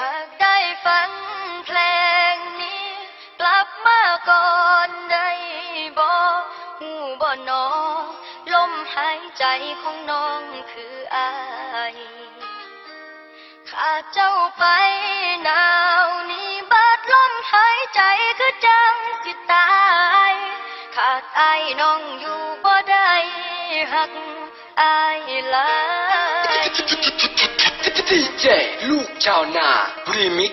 หากได้ฟังเพลงนี้ กลับมาก่อนได้บอกหูบ่นอลมหายใจของน้องคืออายขาดเจ้าไปหนาวนี้บิดลมหายใจคือจังสิตาย ขาดอายน้องอยู่บ่ได้หักอายหลาย ดีเจลูกชาวนารีมิก